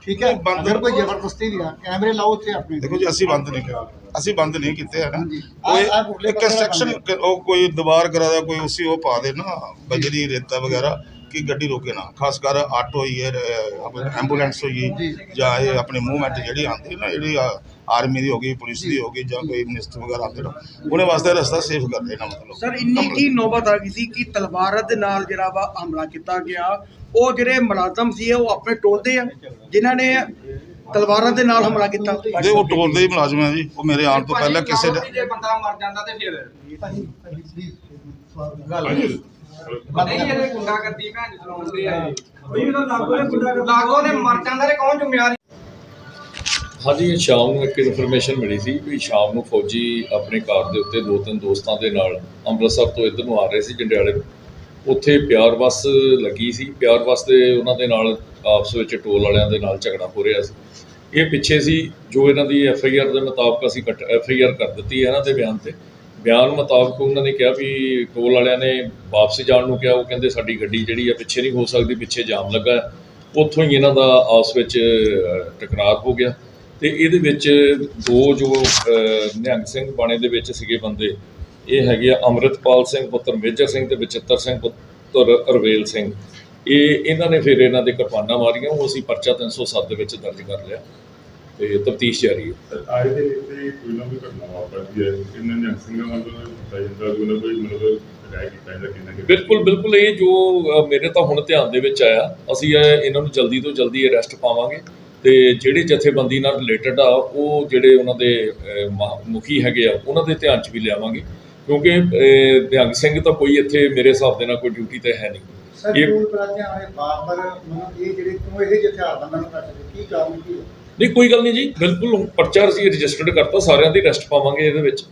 ਠੀਕ ਹੈ? ਬੰਦ- ਕੋਈ ਜ਼ਬਰਦਸਤੀ ਨਹੀਂ ਆ ਕੈਮਰੇ ਲਾਓ ਉੱਥੇ ਆਪਣੇ ਦੇਖੋ ਜੀ ਅਸੀਂ ਬੰਦ ਨਹੀਂ ਕੀਤੇ ਅਸੀਂ ਬੰਦ ਨਹੀਂ ਕੀਤੇ ਹੈ ਨਾ। ਕੋਈ ਕੰਸਟਰਕਸ਼ਨ ਉਹ ਕੋਈ ਦੀਵਾਰ ਕਰਾ ਦਾ ਕੋਈ ਉਸੇ ਉਹ ਪਾ ਦੇ ਨਾ ਬਜਰੀ ਰੇਤਾ ਵਗੈਰਾ ਕਿ ਗੱਡੀ ਰੋਕੇ ਨਾ। ਖਾਸ ਕਰ ਆਟੋ ਹੀ ਹੈ ਐਂਬੂਲੈਂਸ ਹੋਈ ਜਾਂ। ਇਹ ਆਪਣੀ ਮੂਵਮੈਂਟ ਜਿਹੜੀ ਆਉਂਦੀ ਨਾ ਜਿਹੜੀ ਆਰਮੀ ਦੀ ਹੋ ਗਈ ਪੁਲਿਸ ਦੀ ਹੋ ਗਈ ਜਾਂ ਕੋਈ ਮਿਨਿਸਟਰ ਵਗੈਰਾ ਆਉਂਦੇ ਨੇ ਉਹਨੇ ਵਾਸਤੇ ਰਸਤਾ ਸੇਫ ਕਰਦੇ ਨਾ ਮਤਲਬ। ਸਰ ਇੰਨੀ ਕੀ ਨੌਬਤ ਆ ਗਈ ਸੀ ਕਿ ਤਲਵਾਰਾਂ ਦੇ ਨਾਲ ਜਿਹੜਾ ਵਾ ਹਮਲਾ ਕੀਤਾ ਗਿਆ ਉਹ ਜਿਹੜੇ ਮੁਲਾਜ਼ਮ ਸੀ ਉਹ ਆਪਣੇ ਟੋਲ ਦੇ ਆ ਜਿਨ੍ਹਾਂ ਨੇ ਤਲਵਾਰਾਂ ਦੇ ਨਾਲ ਹਮਲਾ ਕੀਤਾ? ਜੇ ਉਹ ਟੋਲ ਦੇ ਹੀ ਮੁਲਾਜ਼ਮ ਹੈ ਜੀ ਉਹ ਮੇਰੇ ਆਉਣ ਤੋਂ ਪਹਿਲਾਂ ਕਿਸੇ ਨੇ ਜੇ ਬੰਦਾ ਮਰ ਜਾਂਦਾ ਤੇ ਫਿਰ? ਹਾਂਜੀ। ਨਹੀਂ ਇਹਦੇ ਗੁੰਡਾਗਰਦੀ ਭੈਣ ਚ ਚਲਾਉਂਦੇ ਆ। ਇਹ ਲਾਗੋ ਨੇ ਮਰ ਜਾਂਦਾ ਤੇ ਕੌਣ ਜ਼ਿੰਮੇਵਾਰ ਹਾਂਜੀ, ਸ਼ਾਮ ਨੂੰ ਇੱਕ ਇਨਫੋਰਮੇਸ਼ਨ ਮਿਲੀ ਸੀ ਵੀ ਸ਼ਾਮ ਨੂੰ ਫੌਜੀ ਆਪਣੇ ਕਾਰ ਦੇ ਉੱਤੇ ਦੋ ਤਿੰਨ ਦੋਸਤਾਂ ਦੇ ਨਾਲ ਅੰਮ੍ਰਿਤਸਰ ਤੋਂ ਇੱਧਰ ਨੂੰ ਆ ਰਹੇ ਸੀ ਜੰਡਿਆਲੇ ਨੂੰ। ਉੱਥੇ ਪਿਆਰ ਬੱਸ ਲੱਗੀ ਸੀ। ਪਿਆਰ ਬੱਸ ਦੇ ਉਹਨਾਂ ਦੇ ਨਾਲ ਆਪਸ ਵਿੱਚ ਟੋਲ ਵਾਲਿਆਂ ਦੇ ਨਾਲ ਝਗੜਾ ਹੋ ਰਿਹਾ ਸੀ। ਇਹ ਪਿੱਛੇ ਸੀ, ਜੋ ਇਹਨਾਂ ਦੀ ਐਫ ਆਈ ਆਰ ਦੇ ਮੁਤਾਬਕ ਅਸੀਂ ਐਫ ਆਈ ਆਰ ਕਰ ਦਿੱਤੀ ਹੈ ਇਹਨਾਂ ਦੇ ਬਿਆਨ ਤੇ। ਬਿਆਨ ਮੁਤਾਬਕ ਉਹਨਾਂ ਨੇ ਕਿਹਾ ਵੀ ਟੋਲ ਵਾਲਿਆਂ ਨੇ ਵਾਪਸ ਜਾਣ ਨੂੰ ਕਿਹਾ। ਉਹ ਕਹਿੰਦੇ ਸਾਡੀ ਗੱਡੀ ਜਿਹੜੀ ਆ ਪਿੱਛੇ ਨਹੀਂ ਹੋ ਸਕਦੀ, ਪਿੱਛੇ ਜਾਮ ਲੱਗਾ ਉੱਥੋਂ ਹੀ ਇਹਨਾਂ ਦਾ ਆਪਸ ਵਿੱਚ ਟਕਰਾਅ ਹੋ ਗਿਆ। ਤੇ ਇਹਦੇ ਵਿੱਚ ਦੋ ਜੋ ਨਿਹੰਗ ਸਿੰਘ ਬਾਣੇ ਦੇ ਵਿੱਚ ਸੀਗੇ ਬੰਦੇ ਇਹ ਹੈਗੇ ਆ ਅੰਮ੍ਰਿਤਪਾਲ ਸਿੰਘ ਪੁੱਤਰ ਮੇਜਰ ਸਿੰਘ ਤੇ ਬਚਿੱਤਰ ਸਿੰਘ ਪੁੱਤਰ ਅਰਵੇਲ ਸਿੰਘ। ਇਹ ਇਹਨਾਂ ਨੇ ਫਿਰ ਇਹਨਾਂ ਦੇ ਕਿਰਪਾਨਾਂ ਮਾਰੀਆਂ ਉਹ ਅਸੀਂ ਪਰਚਾ 307 ਦੇ ਵਿੱਚ ਦਰਜ ਕਰ ਲਿਆ ਤੇ ਤਫਤੀਸ਼ ਜਾਰੀ ਹੈ। ਆਏ ਦੇ ਵਿੱਚ ਕੋਈ ਨਾ ਕੋਈ ਘਟਨਾ ਵਾਪਰਦੀ ਹੈ ਕਿੰਨੇ ਨੇ ਸਿੰਘਾਂ ਵੱਲੋਂ ਦਿੱਤਾ ਜਾਂਦਾ ਕੋਈ ਨਾ ਕੋਈ ਮਤਲਬ ਰਾਇ ਕੀਤਾ ਜਾਂਦਾ ਕਿੰਨਾ ਕਿ ਬਿਲਕੁਲ ਬਿਲਕੁਲ ਇਹ ਜੋ ਮੇਰੇ ਤਾਂ ਹੁਣ ਧਿਆਨ ਦੇ ਵਿੱਚ ਆਇਆ ਅਸੀਂ ਇਹ- ਇਹਨਾਂ ਨੂੰ ਜਲਦੀ ਤੋਂ ਜਲਦੀ ਅਰੈਸਟ ਪਾਵਾਂਗੇ। ਤੇ ਜਿਹੜੇ ਜਥੇਬੰਦੀ ਨਾਲ ਰਿਲੇਟਡ ਆ ਉਹ ਜਿਹੜੇ ਉਹਨਾਂ ਦੇ ਮੁਖੀ ਹੈਗੇ ਆ ਉਹਨਾਂ ਦੇ ਧਿਆਨ 'ਚ ਵੀ ਲਿਆਵਾਂਗੇ। ਕਿਉਂਕਿ ਨਿਹੰਗ ਸਿੰਘ ਤਾਂ ਕੋਈ ਇੱਥੇ ਮੇਰੇ ਹਿਸਾਬ ਦੇ ਨਾਲ ਕੋਈ ਡਿਊਟੀ ਤੇ ਹੈ ਨਹੀਂ। ਸਰ ਇਹ- ਬਾਰ-ਬਾਰ ਮਤਲਬ ਇਹ ਜਿਹੜੇ ਕਿਉਂ ਇਹ ਜਿਹੇ ਹਥਿਆਰਬੰਦਾਂ ਨੂੰ ਕਰਦੇ ਕੀ ਕਾਰਨ ਕੀ ਹੈ? ਨਹੀਂ ਕੋਈ ਗੱਲ ਨਹੀਂ ਜੀ ਬਿਲਕੁਲ ਪਰਚਾ ਅਸੀਂ ਰਜਿਸਟਰਡ ਕਰਤਾ ਸਾਰਿਆਂ ਦੀ ਅਰੈਸਟ ਪਾਵਾਂਗੇ ਇਹਦੇ ਵਿੱਚ।